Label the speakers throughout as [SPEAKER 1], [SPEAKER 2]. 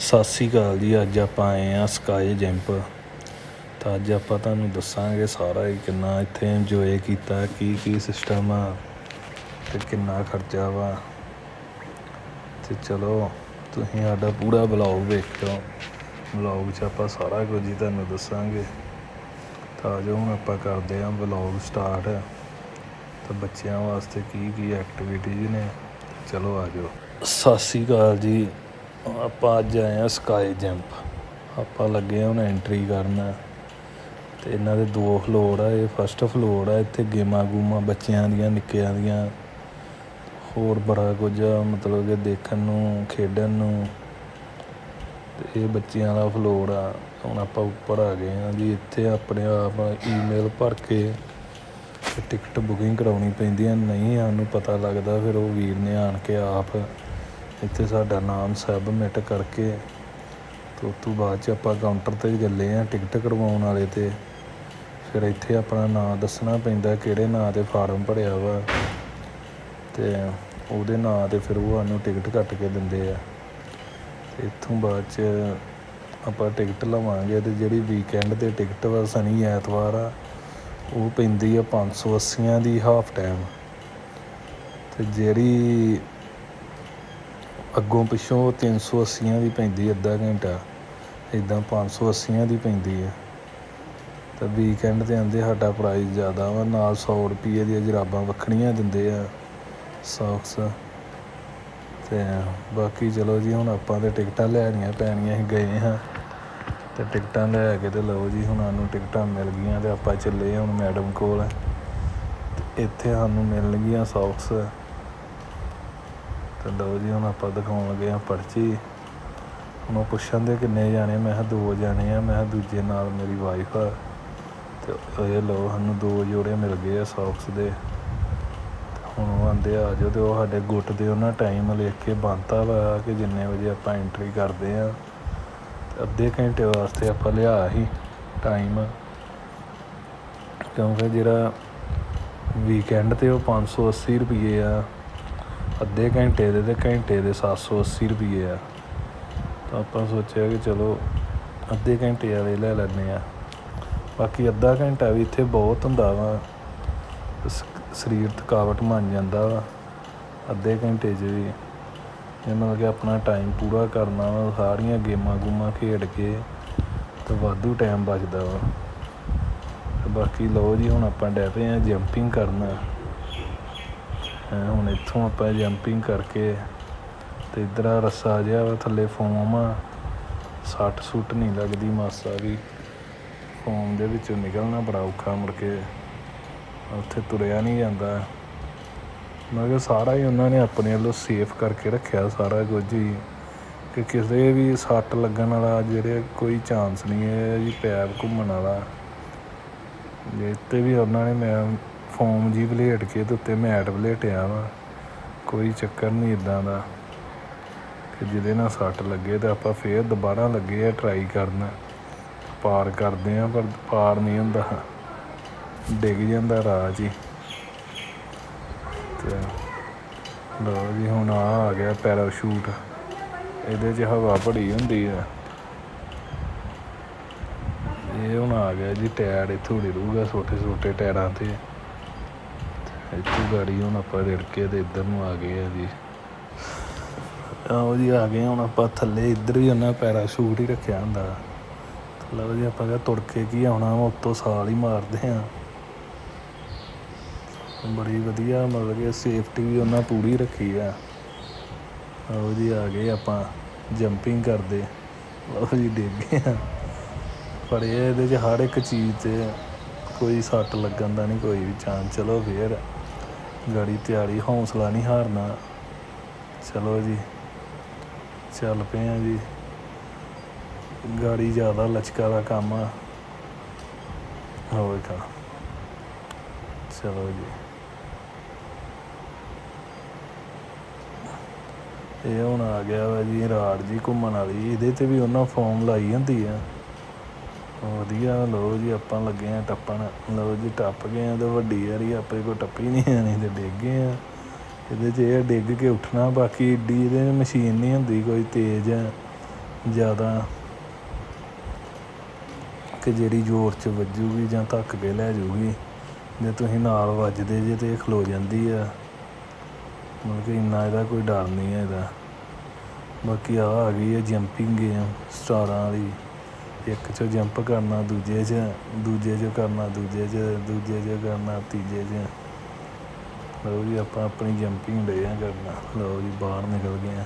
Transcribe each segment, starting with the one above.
[SPEAKER 1] ਸਤਿ ਸ਼੍ਰੀ ਅਕਾਲ ਜੀ, ਅੱਜ ਆਪਾਂ ਆਏ ਆ ਸਕਾਈ ਜੈਂਪ ਤਾਂ ਅੱਜ ਆਪਾਂ ਤੁਹਾਨੂੰ ਦੱਸਾਂਗੇ ਸਾਰਾ ਹੀ ਕਿੰਨਾ ਇੱਥੇ ਇੰਜੋਏ ਕੀਤਾ, ਕੀ ਕੀ ਸਿਸਟਮ ਆ ਤੇ ਕਿੰਨਾ ਖਰਚਾ ਵਾ। ਤੇ ਚਲੋ, ਤੁਸੀਂ ਸਾਡਾ ਪੂਰਾ ਬਲੌਗ ਵੇਖਿਓ। ਬਲੌਗ 'ਚ ਆਪਾਂ ਸਾਰਾ ਕੁਝ ਹੀ ਤੁਹਾਨੂੰ ਦੱਸਾਂਗੇ। ਤਾਂ ਆਜੋ ਹੁਣ ਆਪਾਂ ਕਰਦੇ ਆਂ ਬਲੌਗ ਸਟਾਰਟ ਤਾਂ ਬੱਚਿਆਂ ਵਾਸਤੇ ਕੀ ਕੀ ਐਕਟੀਵਿਟੀਜ਼ ਨੇ। ਚਲੋ ਆ ਜਾਓ। ਸਤਿ ਸ਼੍ਰੀ ਅਕਾਲ ਜੀ। ਆਪਾਂ ਅੱਜ ਆਏ ਆ ਸਕਾਈ ਜੰਪ ਆਪਾਂ ਲੱਗੇ ਆ ਹੁਣ ਐਂਟਰੀ ਕਰਨ। ਤੇ ਇਹਨਾਂ ਦੇ ਦੋ ਫਲੋਰ ਆ, ਇਹ ਫਸਟ ਫਲੋਰ ਆ, ਇੱਥੇ ਗੇਮਾਂ ਗੂਮਾਂ ਬੱਚਿਆਂ ਦੀਆਂ, ਨਿੱਕਿਆਂ ਦੀਆਂ। ਹੋਰ ਬੜਾ ਕੁਝ ਆ, ਮਤਲਬ ਕਿ ਦੇਖਣ ਨੂੰ, ਖੇਡਣ ਨੂੰ। ਤੇ ਇਹ ਬੱਚਿਆਂ ਦਾ ਫਲੋਰ ਆ। ਹੁਣ ਆਪਾਂ ਉੱਪਰ ਆ ਗਏ ਆ ਜੀ, ਇੱਥੇ ਆਪਣੇ ਆਪ ਈਮੇਲ ਭਰ ਕੇ ਟਿਕਟ ਬੁਕਿੰਗ ਕਰਾਉਣੀ ਪੈਂਦੀ ਆ। ਨਹੀਂ, ਸਾਨੂੰ ਪਤਾ ਲੱਗਦਾ, ਫਿਰ ਉਹ ਵੀਰ ਨੇ ਆਣ ਕੇ ਆਪ ਇੱਥੇ ਸਾਡਾ ਨਾਮ ਸਬਮਿਟ ਕਰਕੇ ਤੇ ਉਸ ਤੋਂ ਬਾਅਦ ਚ ਆਪਾਂ ਕਾਊਂਟਰ ਤੇ ਚੱਲੇ ਆ ਟਿਕਟ ਕਢਵਾਉਣ ਵਾਲੇ ਤੇ। ਫਿਰ ਇੱਥੇ ਆਪਣਾ ਨਾਮ ਦੱਸਣਾ ਪੈਂਦਾ ਕਿਹੜੇ ਨਾਂ ਤੇ ਫਾਰਮ ਭਰਿਆ ਵਾ। ਤੇ ਉਹਦੇ ਨਾਂ ਤੇ ਫਿਰ ਉਹ ਸਾਨੂੰ ਟਿਕਟ ਕੱਟ ਕੇ ਦਿੰਦੇ ਆ। ਤੇ ਇੱਥੋਂ ਬਾਅਦ ਚ ਆਪਾਂ ਟਿਕਟ ਲਵਾਂਗੇ ਤੇ ਜਿਹੜੀ ਵੀਕਐਂਡ ਤੇ ਟਿਕਟ ਵਾ ਸ਼ਨੀ ਐਤਵਾਰ ਆ, ਉਹ ਪੈਂਦੀ ਆ 580 ਦੀ ਹਾਫ ਟਾਈਮ ਤੇ ਜਿਹੜੀ ਅੱਗੋਂ ਪਿੱਛੋਂ 380 ਦੀ ਪੈਂਦੀ ਅੱਧਾ ਘੰਟਾ। ਇਦਾਂ 580 ਦੀ ਪੈਂਦੀ ਹੈ ਤਾਂ ਵੀਕਐਂਡ ਤੇ ਆਂਦੇ ਸਾਡਾ ਪ੍ਰਾਈਸ ਜ਼ਿਆਦਾ ਵਾ, ਨਾਲ 100 ਰੁਪਏ ਦੀਆਂ ਜਰਾਬਾਂ ਵੱਖਰੀਆਂ ਦਿੰਦੇ ਆ ਸੌਕਸ ਤੇ ਬਾਕੀ ਚਲੋ ਜੀ, ਹੁਣ ਆਪਾਂ ਤੇ ਟਿਕਟਾਂ ਲੈਣੀਆਂ ਪੈਣੀਆਂ ਹੀ ਗਏ ਹਾਂ। ਤੇ ਟਿਕਟਾਂ ਲੈ ਕੇ ਤੇ ਲਓ ਜੀ, ਹੁਣ ਸਾਨੂੰ ਟਿਕਟਾਂ ਮਿਲ ਗਈਆਂ ਤੇ ਆਪਾਂ ਚੱਲੇ ਹੁਣ ਮੈਡਮ ਕੋਲ। ਤੇ ਇੱਥੇ ਸਾਨੂੰ ਮਿਲਣਗੀਆਂ ਸੌਕਸ ਤੇ ਲਓ ਜੀ, ਹੁਣ ਆਪਾਂ ਦਿਖਾਉਣ ਲੱਗੇ ਆ ਪਰਚੀ। ਹੁਣ ਉਹ ਪੁੱਛਣ ਦੇ ਕਿੰਨੇ ਜਾਣੇ, ਮੈਂ ਕਿਹਾ ਦੋ ਜਾਣੇ ਆ, ਮੈਂ ਕਿਹਾ ਦੂਜੇ ਨਾਲ ਮੇਰੀ ਵਾਈਫ ਆ। ਤੇ ਇਹ ਲਓ, ਸਾਨੂੰ ਦੋ ਜੋੜੇ ਮਿਲ ਗਏ ਆ ਸੌਕਸ ਦੇ। ਹੁਣ ਉਹ ਆਂਦੇ ਆ ਜਾਓ ਤੇ ਉਹ ਸਾਡੇ ਗੁੱਟ ਦੇ ਉਹਨਾਂ ਟਾਈਮ ਲਿਖ ਕੇ ਬੰਨਤਾ ਵਾ ਕਿ ਜਿੰਨੇ ਵਜੇ ਆਪਾਂ ਐਂਟਰੀ ਕਰਦੇ ਆ। ਅੱਧੇ ਘੰਟੇ ਵਾਸਤੇ ਆਪਾਂ ਲਿਆ ਸੀ ਟਾਈਮ ਕਿਉਂਕਿ ਜਿਹੜਾ ਵੀਕਐਂਡ ਤੇ ਉਹ 580 ਰੁਪਏ ਆ। ਅੱਧੇ ਘੰਟੇ ਦੇ ਤੇ ਘੰਟੇ ਦੇ 780 ਰੁਪਏ ਆ। ਤਾਂ ਆਪਾਂ ਸੋਚਿਆ ਕਿ ਚਲੋ ਅੱਧੇ ਘੰਟੇ ਵਾਲੇ ਲੈ ਲੈਂਦੇ ਆ ਬਾਕੀ ਅੱਧਾ ਘੰਟਾ ਵੀ ਇੱਥੇ ਬਹੁਤ ਹੁੰਦਾ ਵਾ। ਸ- ਸਰੀਰ ਥਕਾਵਟ ਮੰਨ ਜਾਂਦਾ ਵਾ। ਅੱਧੇ ਘੰਟੇ 'ਚ ਵੀ। ਜੇ ਮਤਲਬ ਕਿ ਆਪਣਾ ਟਾਈਮ ਪੂਰਾ ਕਰਨਾ ਵਾ, ਸਾਰੀਆਂ ਗੇਮਾਂ ਗੂਮਾਂ ਖੇਡ ਕੇ ਤੇ ਵਾਧੂ ਟਾਈਮ ਬਚਦਾ ਵਾ। ਬਾਕੀ ਲਓ ਜੀ, ਹੁਣ ਆਪਾਂ ਡੈ ਪਏ ਆ ਜੰਪਿੰਗ ਕਰਨਾ। ਹੁਣ ਇੱਥੋਂ ਆਪਾਂ ਜੰਪਿੰਗ ਕਰਕੇ ਤੇ ਇਧਰ ਆ ਰੱਸਾ ਜਿਹਾ ਵਾ ਥੱਲੇ ਫੋਮ ਆ ਸੱਟ ਸੁੱਟ ਨਹੀਂ ਲੱਗਦੀ, ਮਾਸਾ ਵੀ। ਫੋਮ ਦੇ ਵਿੱਚੋਂ ਨਿਕਲਣਾ ਬੜਾ ਔਖਾ ਮੁੜ ਕੇ। ਉੱਥੇ ਤੁਰਿਆ ਨਹੀਂ ਜਾਂਦਾ। ਮੈਂ ਸਾਰਾ ਹੀ ਉਹਨਾਂ ਨੇ ਆਪਣੇ ਵੱਲੋਂ ਸੇਫ ਕਰਕੇ ਰੱਖਿਆ ਸਾਰਾ ਕੁਝ ਹੀ। ਕਿ ਕਿਸੇ ਵੀ ਸੱਟ ਲੱਗਣ ਵਾਲਾ ਜਿਹੜੇ ਕੋਈ ਚਾਂਸ ਨਹੀਂ ਹੈ ਜੀ ਪੈਰ ਘੁੰਮਣ ਵਾਲਾ। ਜੇ ਤੇ ਵੀ ਉਹਨਾਂ ਨੇ ਮੈਂ ਫੋਮ ਜੀ ਵਲੇਟ ਕੇ ਤੇ ਉੱਤੇ ਮੈਟ ਵਲੇਟਿਆ ਵਾ। ਕੋਈ ਚੱਕਰ ਨਹੀਂ ਇਦਾਂ ਦਾ। ਕਿ ਜਿਹਦੇ ਨਾਲ ਸੱਟ ਲੱਗੇ ਤੇ ਆਪਾਂ ਫੇਰ ਦੁਬਾਰਾ ਲੱਗੇ ਆ ਟਰਾਈ ਕਰਨ। ਪਾਰ ਕਰਦੇ ਆ ਪਰ ਪਾਰ ਨਹੀਂ ਹੁੰਦਾ। ਡਿੱਗ ਜਾਂਦਾ ਰਾਹ 'ਚ ਤੇ ਲਓ ਜੀ, ਹੁਣ ਆ ਆ ਗਿਆ ਪੈਰਾਸ਼ੂਟ ਇਹਦੇ 'ਚ ਹਵਾ ਬੜੀ ਹੁੰਦੀ ਆ। ਇਹ ਹੁਣ ਆ ਗਿਆ ਜੀ, ਟਾਇਰ ਇੱਥੋਂ ਡਿਰੂਗਾ ਛੋਟੇ ਛੋਟੇ ਟਾਇਰਾਂ ਤੇ। ਇੱਥੋਂ ਗਾੜੀ ਹੁਣ ਆਪਾਂ ਰਿੜਕੇ ਤੇ ਇੱਧਰ ਨੂੰ ਆ ਗਏ ਆ ਜੀ। ਆਓ ਜੀ, ਆ ਗਏ ਹੁਣ ਆਪਾਂ ਥੱਲੇ, ਇੱਧਰ ਵੀ ਉਹਨਾਂ ਪੈਰਾਸ਼ੂਟ ਹੀ ਰੱਖਿਆ ਹੁੰਦਾ। ਲਓ ਜੀ ਆਪਾਂ ਕਿਹਾ ਤੁੜ ਕੇ ਕੀ ਆਉਣਾ ਵਾ, ਉੱਤੋਂ ਸਾਲ ਹੀ ਮਾਰਦੇ ਆ। ਬੜੀ ਵਧੀਆ ਮਤਲਬ ਕਿ ਸੇਫਟੀ ਵੀ ਉਹਨਾਂ ਪੂਰੀ ਰੱਖੀ ਆ। ਆਓ ਜੀ, ਆ ਗਏ ਆਪਾਂ ਜੰਪਿੰਗ ਕਰਦੇ। ਲਓ ਜੀ, ਡਿੱਗ ਗਏ ਆ। ਪਰ ਇਹ ਇਹਦੇ 'ਚ ਹਰ ਇੱਕ ਚੀਜ਼ ਤੇ ਕੋਈ ਸੱਟ ਲੱਗਣ ਦਾ ਨਹੀਂ, ਕੋਈ ਵੀ ਚਾਂਸ ਚਲੋ ਫੇਰ। ਗਾੜੀ ਤਿਆਰੀ, ਹੌਸਲਾ ਨਹੀਂ ਹਾਰਨਾ। ਚਲੋ ਜੀ, ਚੱਲ ਪਏ ਆ ਜੀ। ਗਾੜੀ ਜ਼ਿਆਦਾ ਲਚਕਾ ਦਾ ਕੰਮ ਆ। ਹੋਵੇਗਾ ਚਲੋ ਜੀ। ਇਹ ਹੁਣ ਆ ਗਿਆ ਵਾ ਜੀ, ਰਾੜ ਜੀ ਘੁੰਮਣ ਵਾਲੀ। ਇਹਦੇ ਤੇ ਵੀ ਉਹਨਾਂ ਫੋਮ ਲਾਈ ਹੁੰਦੀ ਆ। ਵਧੀਆ, ਲਓ ਜੀ ਆਪਾਂ ਲੱਗੇ ਆ ਟੱਪਣ। ਲਓ ਜੀ ਟੱਪ ਗਏ ਆ ਤੇ ਵੱਡੀ ਯਾਰੀ ਆਪਣੇ ਕੋ ਟੱਪੀ ਨਹੀਂ ਆਣੀ ਤੇ ਡਿੱਗ ਗਏ ਆ ਇਹਦੇ 'ਚ ਇਹ ਡਿੱਗ ਕੇ ਉੱਠਣਾ, ਬਾਕੀ ਏਡੀ ਇਹਦੇ ਮਸ਼ੀਨ ਨਹੀਂ ਹੁੰਦੀ, ਕੋਈ ਤੇਜ਼ ਜ਼ਿਆਦਾ ਕਿ ਜਿਹੜੀ ਜ਼ੋਰ 'ਚ ਵੱਜੂਗੀ ਜਾਂ ਧੱਕ ਕੇ ਲੈ ਜਾਊਗੀ। ਜੇ ਤੁਸੀਂ ਨਾਲ ਵੱਜਦੇ ਜੇ ਤੇ ਇਹ ਖਲੋ ਜਾਂਦੀ ਆ। ਮਤਲਬ ਕਿ ਇੰਨਾ ਇਹਦਾ ਕੋਈ ਡਰ ਨਹੀਂ ਹੈ ਇਹਦਾ। ਬਾਕੀ ਆ ਆ ਗਈ ਹੈ ਜੰਪਿੰਗ ਗੇਮ ਸਟਾਰਾਂ ਵਾਲੀ। ਇੱਕ 'ਚ ਜੰਪ ਕਰਨਾ, ਦੂਜੇ 'ਚ ਦੂਜੇ 'ਚ ਕਰਨਾ, ਦੂਜੇ 'ਚ ਦੂਜੇ 'ਚ ਕਰਨਾ, ਤੀਜੇ 'ਚ। ਲਓ ਜੀ, ਆਪਾਂ ਆਪਣੀ ਜੰਪਿੰਗ ਡੇ ਆ ਕਰਨਾ। ਲਓ ਜੀ, ਬਾਹਰ ਨਿਕਲ ਗਏ ਆ।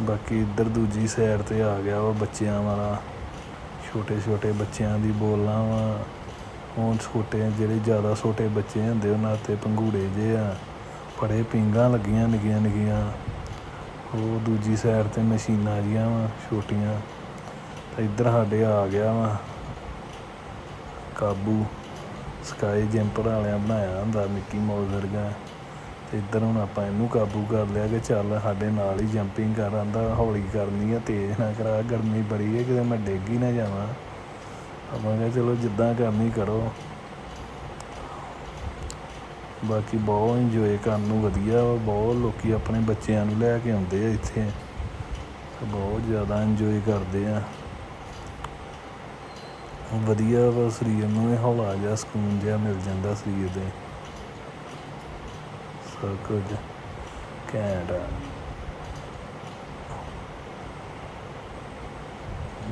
[SPEAKER 1] ਬਾਕੀ ਇੱਧਰ ਦੂਜੀ ਸਾਈਡ ਤੇ ਆ ਗਿਆ ਵਾ ਬੱਚਿਆਂ ਵਾਲਾ। ਛੋਟੇ ਛੋਟੇ ਬੱਚਿਆਂ ਦੀ ਬੋਲਾਂ ਵਾ। ਹੁਣ ਛੋਟੇ, ਜਿਹੜੇ ਜ਼ਿਆਦਾ ਛੋਟੇ ਬੱਚੇ ਹੁੰਦੇ, ਉਹਨਾਂ ਤੇ ਪੰਘੂੜੇ ਜੇ ਆ। ਫੜੇ ਪਿੰਗਾਂ ਲੱਗੀਆਂ ਨਿੱਕੀਆਂ ਨਿੱਕੀਆਂ। ਉਹ ਦੂਜੀ ਸਾਈਡ ਤੇ ਮਸ਼ੀਨਾਂ ਜੀਆਂ ਵਾ, ਛੋਟੀਆਂ। ਤੇ ਇੱਧਰ ਸਾਡੇ ਆ ਗਿਆ ਵਾ। ਕਾਬੂ। ਸਕਾਈ ਜੰਪਰ ਵਾਲਿਆਂ ਬਣਾਇਆ ਹੁੰਦਾ ਮਿੱਕੀ ਮਾਊਸ ਵਰਗਾ। ਤੇ ਇੱਧਰ ਹੁਣ ਆਪਾਂ ਇਹਨੂੰ ਕਾਬੂ ਕਰ ਲਿਆ ਕਿ ਚੱਲ ਸਾਡੇ ਨਾਲ ਹੀ ਜੰਪਿੰਗ ਕਰ ਆਂਦਾ, ਹੌਲੀ ਕਰਨੀ ਆ, ਤੇਜ਼ ਨਾ ਕਰਾ, ਗਰਮੀ ਬੜੀ ਹੈ ਕਿਤੇ ਮੈਂ ਡਿੱਗ ਹੀ ਨਾ ਜਾਵਾਂ। ਆਪਾਂ ਕਿਹਾ ਚਲੋ ਜਿੱਦਾਂ ਕਰਨੀ ਕਰੋ। ਬਾਕੀ ਬਹੁਤ ਇੰਜੋਏ ਕਰਨ ਨੂੰ ਵਧੀਆ ਵਾ, ਬਹੁਤ ਲੋਕੀ ਆਪਣੇ ਬੱਚਿਆਂ ਨੂੰ ਲੈ ਕੇ ਆਉਂਦੇ ਆ ਇੱਥੇ। ਤੇ ਬਹੁਤ ਜ਼ਿਆਦਾ ਇੰਜੋਏ ਕਰਦੇ ਆ। ਵਧੀਆ ਵਾ, ਸਰੀਰ ਨੂੰ ਇਹ ਹੌਲਾ ਜਿਹਾ ਸਕੂਨ ਜਿਹਾ ਮਿਲ ਜਾਂਦਾ ਸਰੀਰ ਦੇ। ਸਭ ਕੁਝ ਘੈਂਟ ਆ।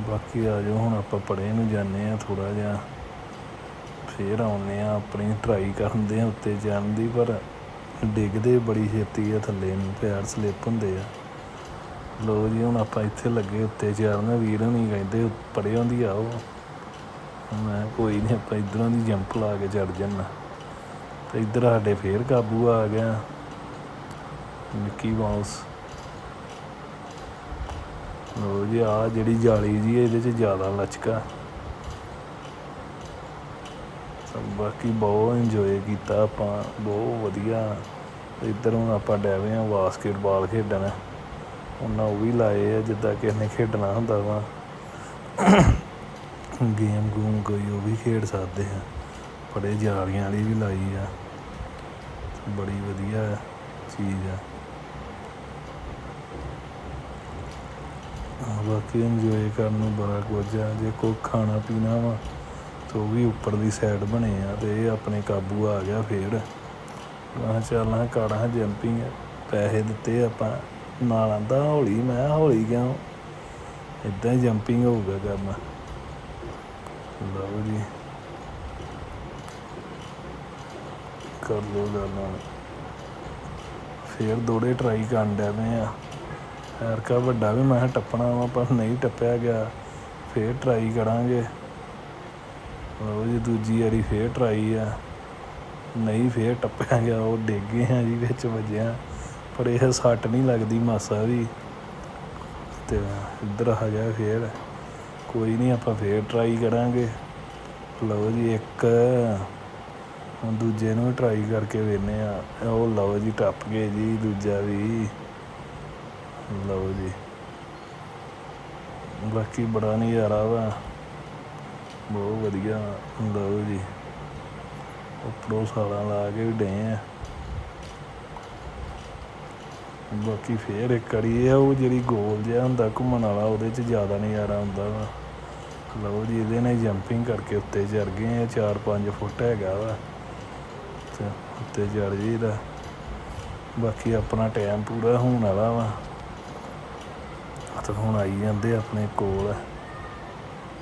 [SPEAKER 1] ਬਾਕੀ ਆ ਜਾਓ, ਹੁਣ ਆਪਾਂ ਪੜੇ ਨੂੰ ਜਾਂਦੇ ਆ ਥੋੜਾ ਜਿਹਾ। ਫੇਰ ਆਉਂਦੇ ਆ ਆਪਣੀ ਟਰਾਈ ਕਰਦੇ ਆ ਉੱਤੇ ਜਾਣ ਦੀ, ਪਰ ਡਿੱਗਦੇ ਬੜੀ ਛੇਤੀ ਆ, ਥੱਲੇ ਨੂੰ ਪੈਰ ਸਲਿੱਪ ਹੁੰਦੇ ਆ। ਲੋ ਜੀ, ਹੁਣ ਆਪਾਂ ਇੱਥੇ ਲੱਗੇ ਉੱਤੇ ਚੜਨ ਵੀਰ ਨਹੀਂ ਕਹਿੰਦੇ ਪੜੇ ਹੁੰਦੀ ਆਓ ਮੈਂ ਕੋਈ ਨਹੀਂ ਆਪਾਂ ਇਧਰੋਂ ਦੀ ਜੰਪ ਲਾ ਕੇ ਚੜ ਜੰਨਾ ਤੇ ਇੱਧਰ ਸਾਡੇ ਫੇਰ ਕਾਬੂ ਆ ਗਿਆ ਮਿੱਕੀ ਮਾਊਸ ਲੋ ਜੀ ਆ ਜਿਹੜੀ ਜਾਲੀ ਜੀ, ਇਹਦੇ 'ਚ ਜ਼ਿਆਦਾ ਲਚਕਾ ਤਾਂ ਬਾਕੀ ਬਹੁਤ ਇੰਜੋਏ ਕੀਤਾ ਆਪਾਂ, ਬਹੁਤ ਵਧੀਆ। ਇੱਧਰ ਹੁਣ ਆਪਾਂ ਡੈਵੇ ਆ ਬਾਸਕਟਬਾਲ ਖੇਡਣ। ਉਹਨਾਂ ਉਹ ਵੀ ਲਾਏ ਆ, ਜਿੱਦਾਂ ਕਿਸੇ ਨੇ ਖੇਡਣਾ ਹੁੰਦਾ ਵਾ। ਗੇਮ ਗੂਮ ਕੋਈ ਉਹ ਵੀ ਖੇਡ ਸਕਦੇ ਆ। ਬੜੇ ਜਾਲੀਆਂ ਵਾਲੀ ਵੀ ਲਾਈ ਆ। ਬੜੀ ਵਧੀਆ ਚੀਜ਼ ਆ। ਬਾਕੀ ਇੰਜੋਏ ਕਰਨ ਨੂੰ ਬੜਾ ਕੁਝ ਆ। ਜੇ ਕੋਈ ਖਾਣਾ ਪੀਣਾ ਵਾ ਤੇ ਉਹ ਵੀ ਉੱਪਰ ਦੀ ਸਾਈਡ ਬਣੇ ਆ ਤੇ ਇਹ ਆਪਣੇ ਕਾਬੂ ਆ ਗਿਆ ਫੇਰ। ਮੈਂ ਕਿਹਾ ਚੱਲ ਹਾਂ ਕਰਾਂ ਜੰਪਿੰਗ ਪੈਸੇ ਦਿੱਤੇ ਆਪਾਂ। ਨਾਲ ਆਂਦਾ ਹੌਲੀ, ਮੈਂ ਕਿਹਾ ਹੌਲੀ ਕਿਉਂ? ਇਦਾਂ ਹੀ ਜੰਪਿੰਗ ਹੋਊਗਾ ਕਰਨਾ ਲਓ ਜੀ। ਕਰ ਲੋ ਗੱਲ ਹੁਣ। ਫੇਰ ਦੋੜੇ ਟਰਾਈ ਕਰਨ ਡਿਆ ਪਏ ਆ। ਐਰਕਾ ਵੱਡਾ ਵੀ ਮੈਂ ਕਿਹਾ ਟੱਪਣਾ ਵਾ, ਪਰ ਨਹੀਂ ਟੱਪਿਆ ਗਿਆ। ਫੇਰ ਟਰਾਈ ਕਰਾਂਗੇ। ਲਓ ਜੀ, ਦੂਜੀ ਵਾਰੀ ਫੇਰ ਟਰਾਈ ਆ। ਨਹੀਂ ਫੇਰ ਟੱਪਿਆ ਗਿਆ ਉਹ ਡਿੱਗ ਗਏ ਆ ਜੀ, ਵਿੱਚ ਵੱਜਿਆ। ਪਰ ਇਹ ਸੱਟ ਨਹੀਂ ਲੱਗਦੀ ਮਾਸਾ ਵੀ ਤੇ ਇੱਧਰ ਆ ਗਿਆ ਫੇਰ। ਕੋਈ ਨਹੀਂ, ਆਪਾਂ ਫੇਰ ਟਰਾਈ ਕਰਾਂਗੇ। ਲਓ ਜੀ, ਇੱਕ। ਹੁਣ ਦੂਜੇ ਨੂੰ ਟਰਾਈ ਕਰਕੇ ਵੇਖਨੇ ਆ। ਉਹ ਲਓ ਜੀ, ਟੱਪ ਗਏ ਜੀ, ਦੂਜਾ ਵੀ। ਲਓ ਜੀ। ਬਾਕੀ ਬੜਾ ਨਜ਼ਾਰਾ ਵਾ। ਬਹੁਤ ਵਧੀਆ ਲਓ ਜੀ। ਉੱਪਰੋਂ ਸਾਲਾਂ ਲਾ ਕੇ ਵੀ ਡੇ ਆ। ਬਾਕੀ ਫੇਰ ਇੱਕ ਕੜੀ ਆ, ਉਹ ਜਿਹੜੀ ਗੋਲ ਜਿਹਾ ਹੁੰਦਾ ਘੁੰਮਣ ਵਾਲਾ, ਉਹਦੇ 'ਚ ਜ਼ਿਆਦਾ ਨਜ਼ਾਰਾ ਹੁੰਦਾ ਵਾ। ਲਓ ਜੀ, ਇਹਦੇ ਨੇ ਜੰਪਿੰਗ ਕਰਕੇ ਉੱਤੇ ਚੜ ਗਏ ਆ 4-5 ਫੁੱਟ ਹੈਗਾ ਵਾ। ਤੇ ਉੱਤੇ ਚੜ ਜੀਦਾ ਬਾਕੀ ਆਪਣਾ ਟਾਈਮ ਪੂਰਾ ਹੋਣ ਵਾਲਾ ਵਾ। ਤੇ ਹੁਣ ਆਈ ਜਾਂਦੇ ਆਪਣੇ ਕੋਲ।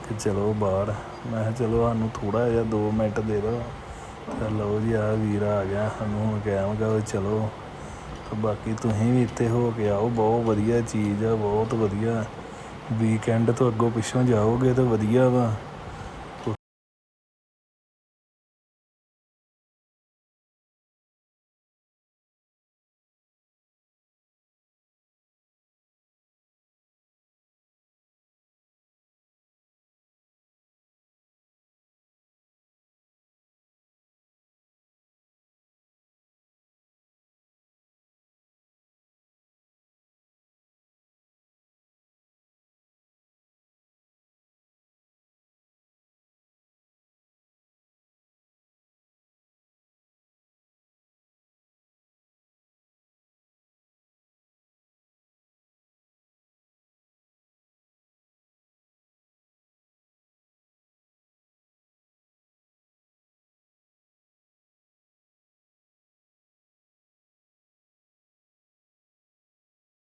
[SPEAKER 1] ਕਿ ਚਲੋ ਬਾਹਰ। ਮੈਂ ਕਿਹਾ ਚਲੋ ਸਾਨੂੰ ਥੋੜਾ ਜਿਹਾ 2 ਮਿੰਟ ਦੇ ਦਿਓ। ਤੇ ਲਓ ਜੀ ਆ ਵੀਰ ਆ ਗਿਆ। ਸਾਨੂੰ ਹੁਣ ਕਹਾਂਗਾ ਵੀ ਚਲੋ, ਤੇ ਬਾਕੀ ਤੁਸੀਂ ਵੀ ਇੱਥੇ ਹੋ ਕੇ ਆਓ। ਬਹੁਤ ਵਧੀਆ ਚੀਜ਼ ਆ, ਬਹੁਤ ਵਧੀਆ। ਵੀਕਐਂਡ ਤੋਂ ਅੱਗੋਂ ਪਿੱਛੋਂ ਜਾਓਗੇ ਤਾਂ ਵਧੀਆ ਵਾ।